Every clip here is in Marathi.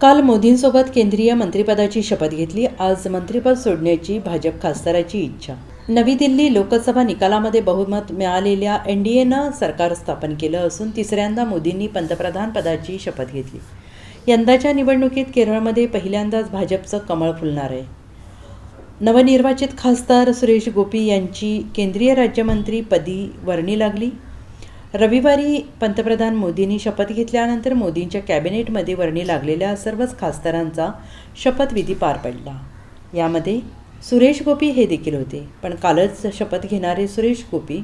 काल मोदींसोबत केंद्रीय मंत्रिपदाची शपथ घेतली. आज मंत्रिपद सोडण्याची भाजप खासदाराची इच्छा. नवी दिल्ली लोकसभा निकालामध्ये बहुमत मिळालेल्या एन डी एनं सरकार स्थापन केलं असून तिसऱ्यांदा मोदींनी पंतप्रधान पदाची शपथ घेतली. यंदाच्या निवडणुकीत केरळमध्ये पहिल्यांदाच भाजपचं कमळ फुलणार आहे. नवनिर्वाचित खासदार सुरेश गोपी यांची केंद्रीय राज्यमंत्रीपदी वर्णी लागली. रविवारी पंतप्रधान मोदींनी शपथ घेतल्यानंतर मोदींच्या कॅबिनेटमध्ये वर्णी लागलेल्या सर्वच खासदारांचा शपथविधी पार पडला. यामध्ये सुरेश गोपी हे देखील होते पण कालच शपथ घेणारे सुरेश गोपी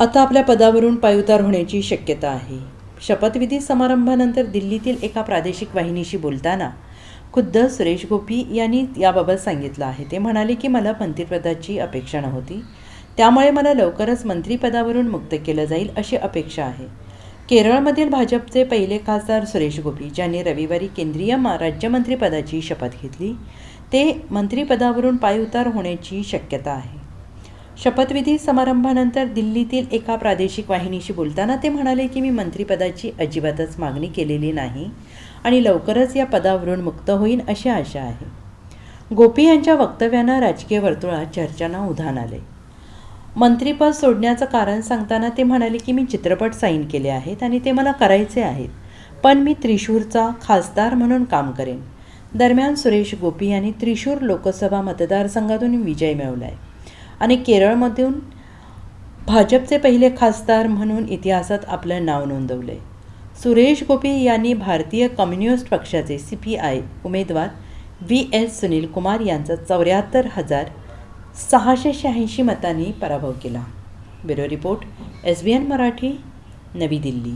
आता आपल्या पदावरून पायउतार होण्याची शक्यता आहे. शपथविधी समारंभानंतर दिल्लीतील एका प्रादेशिक वाहिनीशी बोलताना खुद्द सुरेश गोपी यांनी याबाबत सांगितलं आहे. ते म्हणाले की मला मंत्रिपदाची अपेक्षा नव्हती. त्यामुळे मला लवकरच मंत्रिपदावरून मुक्त केलं जाईल अशी अपेक्षा आहे. केरळमधील भाजपचे पहिले खासदार सुरेश गोपी ज्यांनी रविवारी केंद्रीय मा राज्यमंत्रीपदाची शपथ घेतली ते मंत्रिपदावरून पायउतार होण्याची शक्यता आहे. शपथविधी समारंभानंतर दिल्लीतील एका प्रादेशिक वाहिनीशी बोलताना ते म्हणाले की मी मंत्रिपदाची अजिबातच मागणी केलेली नाही आणि लवकरच या पदावरून मुक्त होईन अशी आशा आहे. गोपी यांच्या वक्तव्यानं राजकीय वर्तुळात चर्चांना उधाण आले मंत्रीपद सोडण्याचं कारण सांगताना ते म्हणाले की मी चित्रपट साईन केले आहेत आणि ते मला करायचे आहेत. पण मी त्रिशूरचा खासदार म्हणून काम करेन. दरम्यान सुरेश गोपी यांनी त्रिशूर लोकसभा मतदारसंघातून विजय मिळवला आहे आणि केरळमधून भाजपचे पहिले खासदार म्हणून इतिहासात आपलं नाव नोंदवलं आहे सुरेश गोपी यांनी भारतीय कम्युनिस्ट पक्षाचे सी पी आय उमेदवार व्ही एस सुनील कुमार यांचा चौऱ्याहत्तर हजार सहाशे शहाऐंशी मतांनी पराभव केला. Bureau report S B N Marathi नवी दिल्ली.